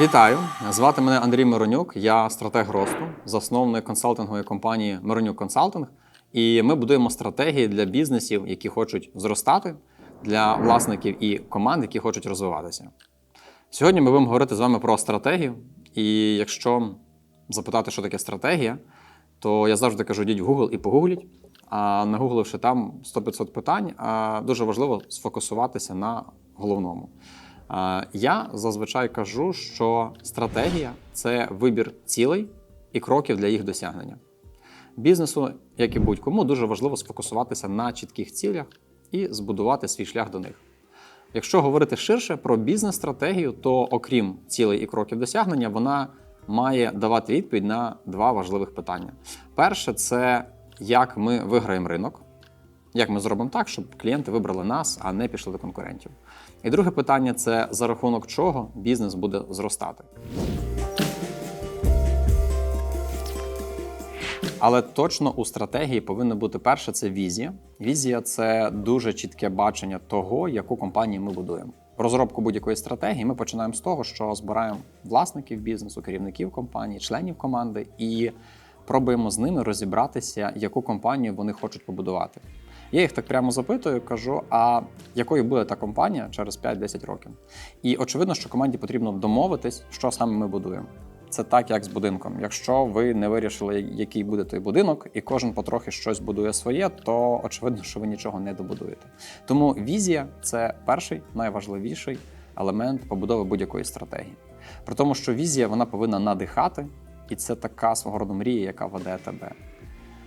Вітаю! Звати мене Андрій Миронюк. Я стратег росту, засновник консалтингової компанії Миронюк Консалтинг. І ми будуємо стратегії для бізнесів, які хочуть зростати, для власників і команд, які хочуть розвиватися. Сьогодні ми будемо говорити з вами про стратегію. І якщо запитати, що таке стратегія, то я завжди кажу: йдіть в Google і погугліть. А нагугливши там 100-500 питань, дуже важливо сфокусуватися на головному. Я зазвичай кажу, що стратегія це вибір цілей і кроків для їх досягнення. Бізнесу, як і будь-кому, дуже важливо сфокусуватися на чітких цілях і збудувати свій шлях до них. Якщо говорити ширше про бізнес-стратегію, то окрім цілей і кроків досягнення, вона має давати відповідь на два важливих питання. Перше це як ми виграємо ринок, як ми зробимо так, щоб клієнти вибрали нас, а не пішли до конкурентів. І друге питання це за рахунок чого бізнес буде зростати. Але точно у стратегії повинно бути перше це візія. Візія це дуже чітке бачення того, яку компанію ми будуємо. Розробку будь-якої стратегії ми починаємо з того, що збираємо власників бізнесу, керівників компанії, членів команди і пробуємо з ними розібратися, яку компанію вони хочуть побудувати. Я їх так прямо запитую, кажу: а якою буде та компанія через 5-10 років? І очевидно, що команді потрібно домовитись, що саме ми будуємо. Це так, як з будинком. Якщо ви не вирішили, який буде той будинок, і кожен потрохи щось будує своє, то очевидно, що ви нічого не добудуєте. Тому візія це перший найважливіший елемент побудови будь-якої стратегії. При тому, що візія вона повинна надихати, і це така свого роду мрія, яка веде тебе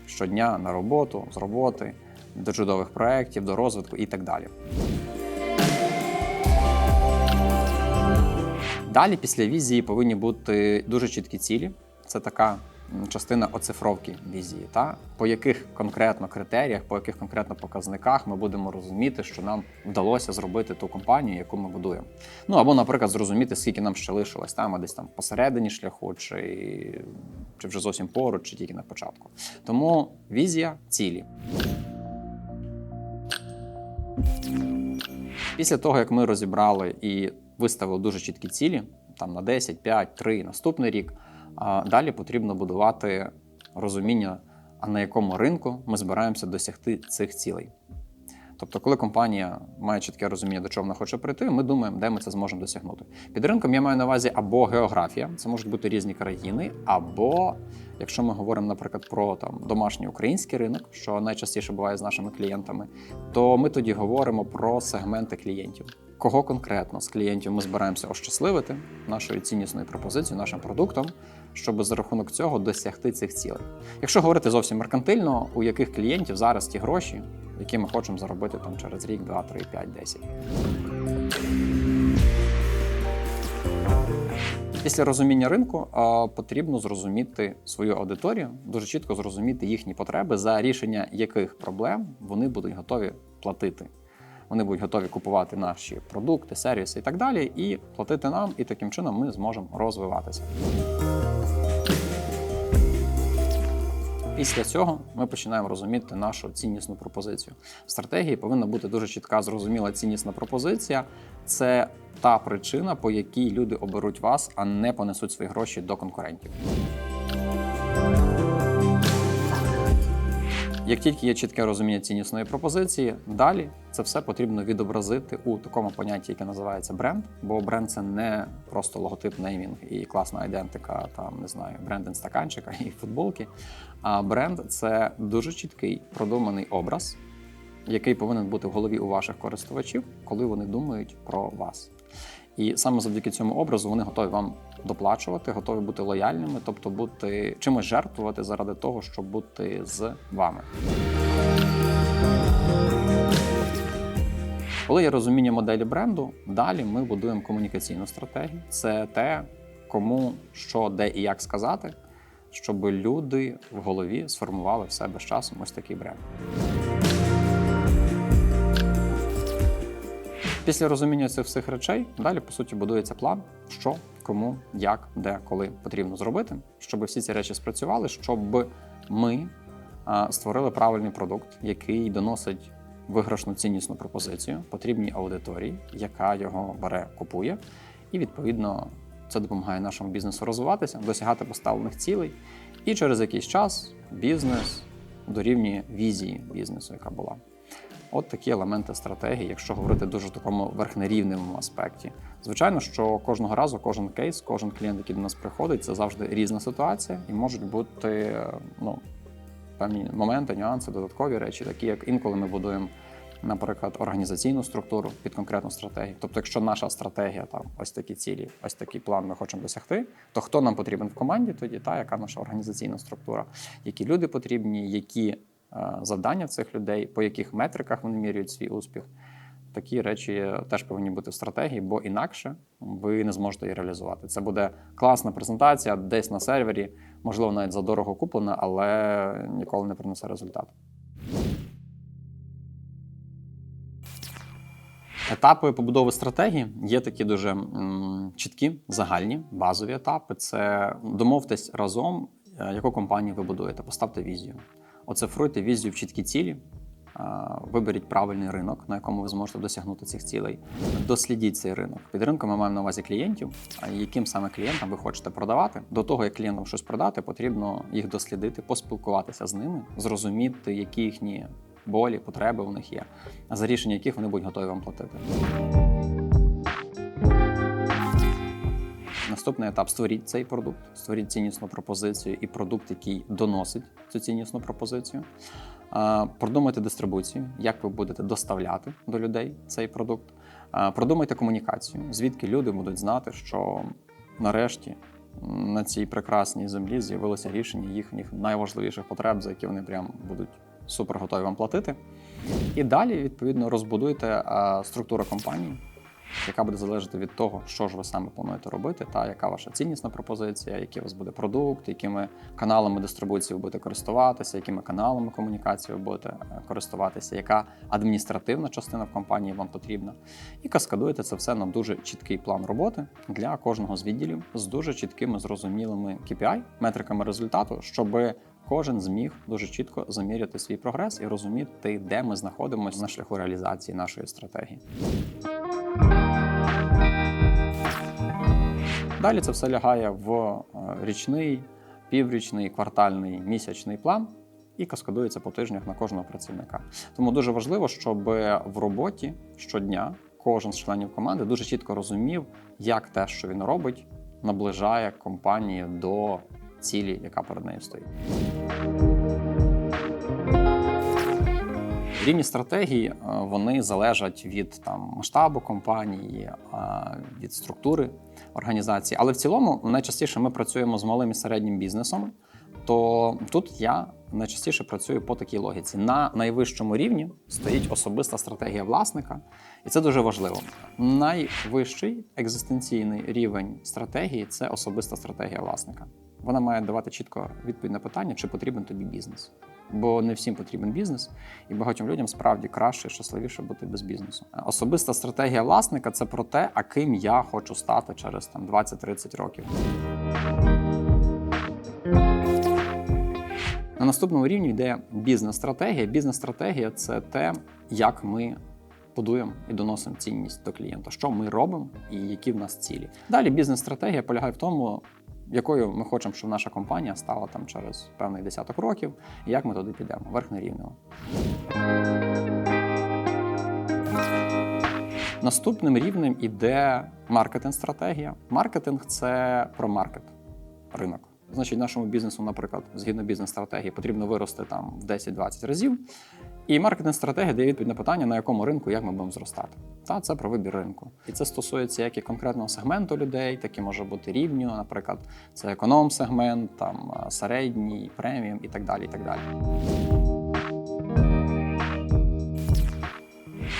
щодня на роботу, з роботи, до чудових проєктів, до розвитку і так далі. Далі, після візії, повинні бути дуже чіткі цілі. Це така частина оцифровки візії, та по яких конкретно критеріях, по яких конкретно показниках ми будемо розуміти, що нам вдалося зробити ту компанію, яку ми будуємо. Ну або, наприклад, зрозуміти, скільки нам ще лишилось там, а десь там посередині шляху, чи, чи вже зовсім поруч, чи тільки на початку. Тому візія цілі. Після того, як ми розібрали і виставили дуже чіткі цілі, там на 10, 5, 3, наступний рік, далі потрібно будувати розуміння, а на якому ринку ми збираємося досягти цих цілей. Тобто, коли компанія має чітке розуміння, до чого вона хоче прийти, ми думаємо, де ми це зможемо досягнути. Під ринком я маю на увазі або географія, це можуть бути різні країни, або якщо ми говоримо, наприклад, про там домашній український ринок, що найчастіше буває з нашими клієнтами, то ми тоді говоримо про сегменти клієнтів. Кого конкретно з клієнтів ми збираємося ощасливити нашою ціннісною пропозицією, нашим продуктом, щоб за рахунок цього досягти цих цілей. Якщо говорити зовсім меркантильно, у яких клієнтів зараз ті гроші, які ми хочемо заробити там через рік, 2, 3, 5, 10. Після розуміння ринку потрібно зрозуміти свою аудиторію, дуже чітко зрозуміти їхні потреби, за рішення яких проблем вони будуть готові платити. Вони будуть готові купувати наші продукти, сервіси і так далі, і платити нам, і таким чином ми зможемо розвиватися. Після цього ми починаємо розуміти нашу ціннісну пропозицію. В стратегії повинна бути дуже чітка, зрозуміла ціннісна пропозиція. Це та причина, по якій люди оберуть вас, а не понесуть свої гроші до конкурентів. Як тільки є чітке розуміння ціннісної пропозиції, далі це все потрібно відобразити у такому понятті, яке називається бренд. Бо бренд це не просто логотип, неймінг і класна ідентика, там не знаю, брендинг стаканчика і футболки. А бренд це дуже чіткий продуманий образ, який повинен бути в голові у ваших користувачів, коли вони думають про вас. І саме завдяки цьому образу вони готові вам доплачувати, готові бути лояльними, тобто бути чимось жертвувати заради того, щоб бути з вами. Коли є розуміння моделі бренду, далі ми будуємо комунікаційну стратегію. Це те, кому що, де і як сказати, щоб люди в голові сформували в себе з часом ось такий бренд. Після розуміння цих всіх речей далі по суті будується план, що, кому, як, де, коли потрібно зробити, щоб всі ці речі спрацювали, щоб ми створили правильний продукт, який доносить виграшну ціннісну пропозицію потрібній аудиторії, яка його бере, купує, і відповідно Це допомагає нашому бізнесу розвиватися, досягати поставлених цілей, і через якийсь час бізнес дорівнює візії бізнесу, яка була. От такі елементи стратегії, якщо говорити дуже такому верхнерівневому аспекті. Звичайно, що кожного разу кожен кейс, кожен клієнт, який до нас приходить, це завжди різна ситуація, і можуть бути е, ну, певні моменти, нюанси, додаткові речі, такі як інколи ми будуємо, наприклад, організаційну структуру під конкретну стратегію. Тобто, якщо наша стратегія там ось такі цілі, ось такий план ми хочемо досягти, то хто нам потрібен в команді, тоді та яка наша організаційна структура, які люди потрібні, які завдання цих людей, по яких метриках вони міряють свій успіх. Такі речі теж повинні бути в стратегії, бо інакше ви не зможете її реалізувати. Це буде класна презентація десь на сервері, можливо, навіть задорого куплена, але ніколи не принесе результат. Етапи побудови стратегії є такі дуже м, чіткі, загальні, базові етапи. Це домовтесь разом, е, яку компанію ви будуєте, поставте візію. Оцифруйте візію в чіткі цілі, виберіть правильний ринок, на якому ви зможете досягнути цих цілей. Дослідіть цей ринок. Під ринком ми маємо на увазі клієнтів, яким саме клієнтам ви хочете продавати. До того, як клієнтам щось продати, потрібно їх дослідити, поспілкуватися з ними, зрозуміти, які їхні болі, потреби у них є, за рішення яких вони будуть готові вам платити. Наступний етап створіть цей продукт, створіть ціннісну пропозицію і продукт, який доносить цю ціннісну пропозицію. Продумайте дистрибуцію, як ви будете доставляти до людей цей продукт. Продумайте комунікацію, звідки люди будуть знати, що нарешті на цій прекрасній землі з'явилося рішення їхніх найважливіших потреб, за які вони прям будуть супер готові вам платити. І далі, відповідно, розбудуйте структуру компанії, яка буде залежати від того, що ж ви саме плануєте робити, та яка ваша ціннісна пропозиція, який у вас буде продукт, якими каналами дистрибуції ви будете користуватися, якими каналами комунікації ви будете е, користуватися, яка адміністративна частина в компанії вам потрібна. І каскадуєте це все на дуже чіткий план роботи для кожного з відділів з дуже чіткими, зрозумілими KPI, метриками результату, щоб кожен зміг дуже чітко заміряти свій прогрес і розуміти, де ми знаходимося на шляху реалізації нашої стратегії. Далі це все лягає в е, річний, піврічний, квартальний, місячний план і каскадується по тижнях на кожного працівника. Тому дуже важливо, щоб в роботі щодня кожен з членів команди дуже чітко розумів, як те, що він робить, наближає компанію до цілі, яка перед нею стоїть. Рівні стратегії е, вони залежать від там масштабу компанії, е, від структури організації. Але в цілому найчастіше ми працюємо з малим і середнім бізнесом. То тут я найчастіше працюю по такій логіці. На найвищому рівні стоїть особиста стратегія власника, і це дуже важливо. Найвищий екзистенційний рівень стратегії це особиста стратегія власника. Вона має давати чітко відповідь на питання, чи потрібен тобі бізнес. Бо не всім потрібен бізнес, і багатьом людям справді краще і щасливіше бути без бізнесу. Особиста стратегія власника це про те, а ким я хочу стати через там 20-30 років. На наступному рівні йде бізнес-стратегія. Бізнес-стратегія це те, як ми будуємо і доносимо цінність до клієнта, що ми робимо і які в нас цілі. Далі бізнес-стратегія полягає в тому, якою ми хочемо, щоб наша компанія стала там через певний десяток років, і як ми туди підемо, верхнерівнево. Наступним рівнем іде маркетинг-стратегія. Маркетинг це про маркет, ринок. Значить, нашому бізнесу, наприклад, згідно бізнес-стратегії, потрібно вирости там в 10-20 разів. І маркетинг-стратегія дає відповідь на питання, на якому ринку як ми будемо зростати. Та це про вибір ринку. І це стосується як і конкретного сегменту людей, так і може бути рівню, наприклад, це економ-сегмент, там середній, преміум і так далі. І так далі.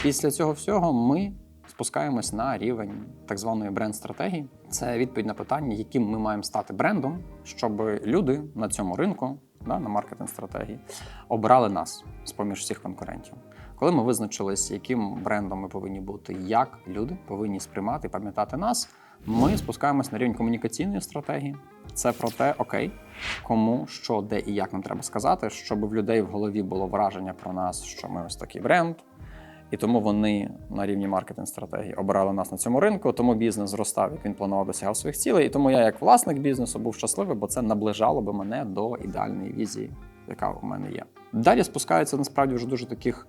Після цього всього ми спускаємось на рівень так званої бренд-стратегії. Це відповідь на питання, яким ми маємо стати брендом, щоб люди на цьому ринку, да, на маркетинг-стратегії, обрали нас з поміж всіх конкурентів. Коли ми визначились, яким брендом ми повинні бути, як люди повинні сприймати і пам'ятати нас, ми спускаємось на рівень комунікаційної стратегії. Це про те, окей, кому, що, де і як нам треба сказати, щоб в людей в голові було враження про нас, що ми ось такий бренд, І тому вони на рівні маркетинг стратегії обирали нас на цьому ринку, тому бізнес зростав, як він планував досягав своїх цілей. І тому я, як власник бізнесу, був щасливий, бо це наближало би мене до ідеальної візії, яка у мене є. Далі спускаються насправді вже дуже таких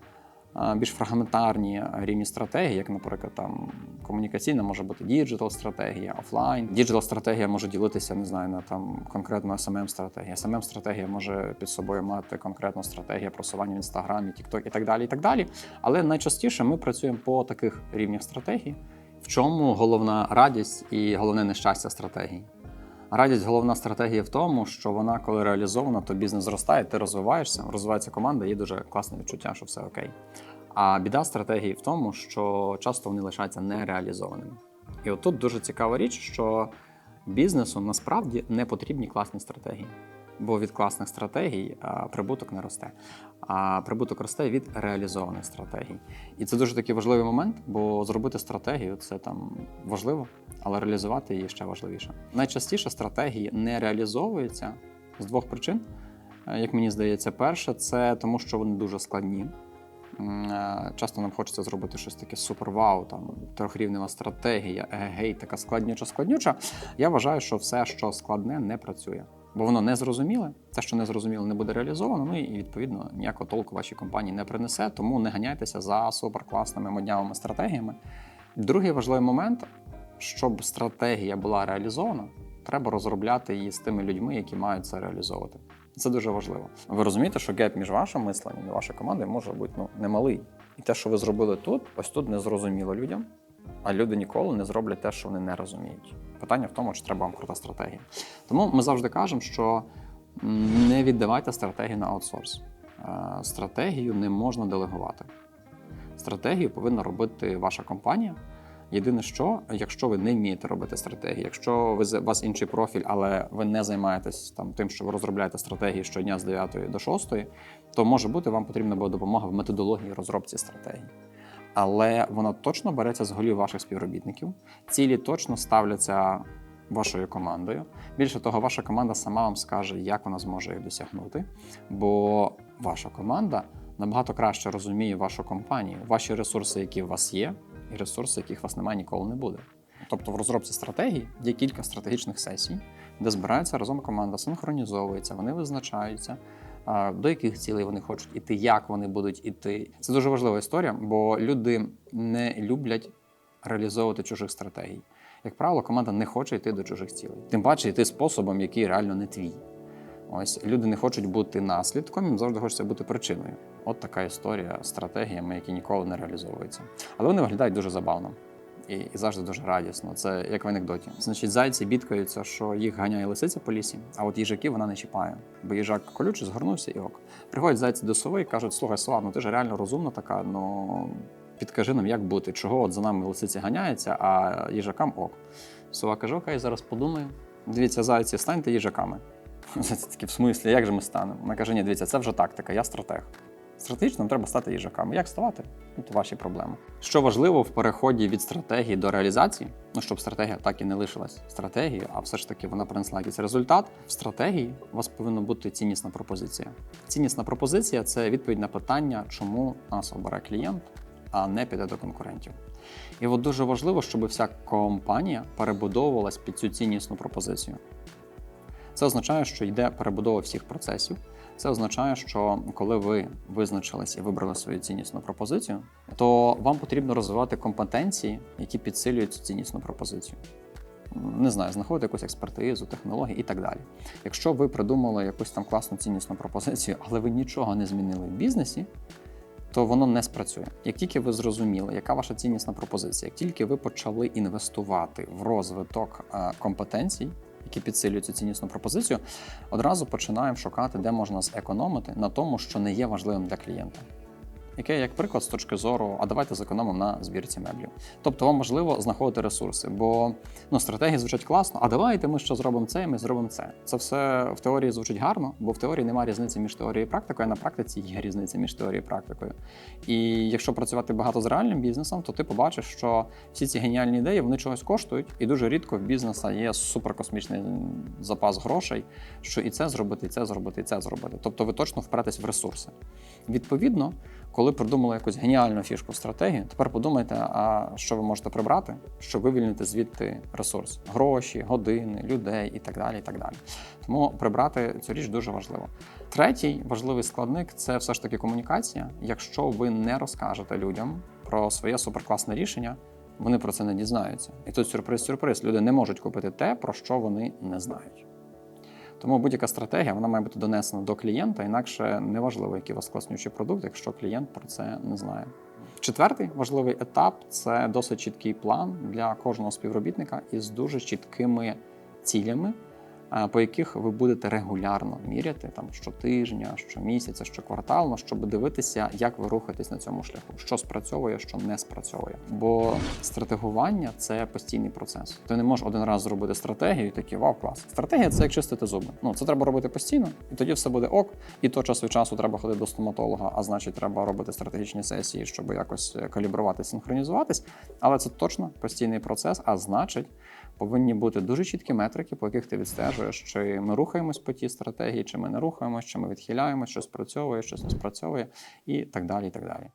більш фрагментарні рівні стратегії, як, наприклад, там комунікаційна може бути діджитал стратегія, офлайн. Діджитал стратегія може ділитися, не знаю, на там конкретно smm стратегія. smm стратегія може під собою мати конкретну стратегію просування в інстаграмі, TikTok і так далі. і так далі. Але найчастіше ми працюємо по таких рівнях стратегії. В чому головна радість і головне нещастя стратегії? Радість головна стратегія в тому, що вона, коли реалізована, то бізнес зростає, ти розвиваєшся, розвивається команда, є дуже класне відчуття, що все окей. А біда стратегії в тому, що часто вони лишаються нереалізованими. І отут дуже цікава річ, що бізнесу насправді не потрібні класні стратегії. Бо від класних стратегій прибуток не росте. А прибуток росте від реалізованих стратегій. І це дуже такий важливий момент, бо зробити стратегію це там важливо, але реалізувати її ще важливіше. Найчастіше стратегії не реалізовуються з двох причин. Е, Як мені здається, перше, це тому, що вони дуже складні. Е, Часто нам хочеться зробити щось таке супер-вау, там трьохрівнева стратегія, егей, така складнюча, складнюча. Я вважаю, що все, що складне, не працює. Бо воно не зрозуміле, те, що не зрозуміло, не буде реалізовано. Ну і відповідно ніякого толку вашій компанії не принесе. Тому не ганяйтеся за суперкласними моднявими стратегіями. Другий важливий момент, щоб стратегія була реалізована, треба розробляти її з тими людьми, які мають це реалізовувати. Це дуже важливо. Ви розумієте, що геп між вашим мисленням і вашою командою може бути ну, немалий. І те, що ви зробили тут, ось тут не зрозуміло людям, а люди ніколи не зроблять те, що вони не розуміють. Питання в тому, чи треба вам крута стратегія. Тому ми завжди кажемо, що не віддавайте стратегію на аутсорс. Е, Стратегію не можна делегувати. Стратегію повинна робити ваша компанія. Єдине, що якщо ви не вмієте робити стратегії, якщо ви у вас інший профіль, але ви не займаєтесь там тим, що ви розробляєте стратегії щодня з 9 до 6, то може бути вам потрібна буде допомога в методології розробці стратегії. Але вона точно береться з голів ваших співробітників. Цілі точно ставляться вашою командою. Більше того, ваша команда сама вам скаже, як вона зможе їх досягнути. Бо ваша команда набагато краще розуміє вашу компанію, ваші ресурси, які у вас є, і ресурси, яких у вас немає ніколи не буде. Тобто в розробці стратегії є кілька стратегічних сесій, де збирається разом команда, синхронізовується, вони визначаються, до яких цілей вони хочуть іти, як вони будуть іти. Це дуже важлива історія, бо люди не люблять реалізовувати чужих стратегій. Як правило, команда не хоче йти до чужих цілей. Тим паче йти способом, який реально не твій. Ось люди не хочуть бути наслідком, їм завжди хочеться бути причиною. От така історія стратегіями, які ніколи не реалізовуються. Але вони виглядають дуже забавно і, і завжди дуже радісно. Це як в анекдоті. Значить, зайці бідкаються, що їх ганяє лисиця по лісі, а от їжаки вона не чіпає. Бо їжак колючий, згорнувся і ок. Приходять зайці до сови і кажуть: слухай, сова, ну ти ж реально розумна така, ну підкажи нам, як бути, чого от за нами лисиця ганяється, а їжакам ок. Сова каже: Окей, зараз подумаю. Дивіться, зайці, станьте їжаками. Зайці такі, в смислі, як же ми станемо? Вона каже, ні, дивіться, це вже тактика, я стратег. Стратегічно треба стати їжаками. Як ставати? Ну, то ваші проблеми. Що важливо в переході від стратегії до реалізації, ну щоб стратегія так і не лишилась стратегією, а все ж таки вона принесла якийсь результат. В стратегії у вас повинна бути ціннісна пропозиція. Ціннісна пропозиція це відповідь на питання, чому нас обере клієнт, а не піде до конкурентів. І от дуже важливо, щоб вся компанія перебудовувалась під цю ціннісну пропозицію. Це означає, що йде перебудова всіх процесів. Це означає, що коли ви визначились і вибрали свою ціннісну пропозицію, то вам потрібно розвивати компетенції, які підсилюють цю ціннісну пропозицію. Не знаю, знаходити якусь експертизу, технології і так далі. Якщо ви придумали якусь там класну ціннісну пропозицію, але ви нічого не змінили в бізнесі, то воно не спрацює. Як тільки ви зрозуміли, яка ваша ціннісна пропозиція, як тільки ви почали інвестувати в розвиток е, компетенцій, які підсилюють цю ціннісну пропозицію, одразу починаємо шукати, де можна зекономити на тому, що не є важливим для клієнта. Яке як приклад з точки зору, а давайте зекономимо на збірці меблів. Тобто вам важливо знаходити ресурси, бо ну, стратегії звучать класно, а давайте ми що зробимо це, і ми зробимо це. Це все в теорії звучить гарно, бо в теорії немає різниці між теорією і практикою, а на практиці є різниця між теорією і практикою. І якщо працювати багато з реальним бізнесом, то ти побачиш, що всі ці геніальні ідеї вони чогось коштують, і дуже рідко в бізнеса є суперкосмічний запас грошей, що і це зробити, і це зробити, і це зробити. Тобто ви точно впретесь в ресурси. Відповідно, Коли придумали якусь геніальну фішку в стратегії, тепер подумайте, а що ви можете прибрати, щоб вивільнити звідти ресурс: гроші, години, людей і так далі. І так далі. Тому прибрати цю річ дуже важливо. Третій важливий складник це все ж таки комунікація. Якщо ви не розкажете людям про своє суперкласне рішення, вони про це не дізнаються. І тут сюрприз-сюрприз. Люди не можуть купити те, про що вони не знають. Тому будь-яка стратегія вона має бути донесена до клієнта, інакше неважливо, який у вас класнючий продукт, якщо клієнт про це не знає. Четвертий важливий етап це досить чіткий план для кожного співробітника із дуже чіткими цілями, по яких ви будете регулярно міряти там щотижня, щомісяця, щоквартально, щоб дивитися, як ви рухаєтесь на цьому шляху, що спрацьовує, що не спрацьовує. Бо стратегування це постійний процес. Ти не можеш один раз зробити стратегію і такий вау, клас. Стратегія це як чистити зуби. Ну це треба робити постійно, і тоді все буде ок. І то час від часу треба ходити до стоматолога, а значить, треба робити стратегічні сесії, щоб якось е, калібрувати, синхронізуватись. Але це точно постійний процес, а значить, повинні бути дуже чіткі метрики, по яких ти відстежуєш, чи ми рухаємось по тій стратегії, чи ми не рухаємось, чи ми відхиляємось, що спрацьовує, щось не спрацьовує, і так далі. І так далі.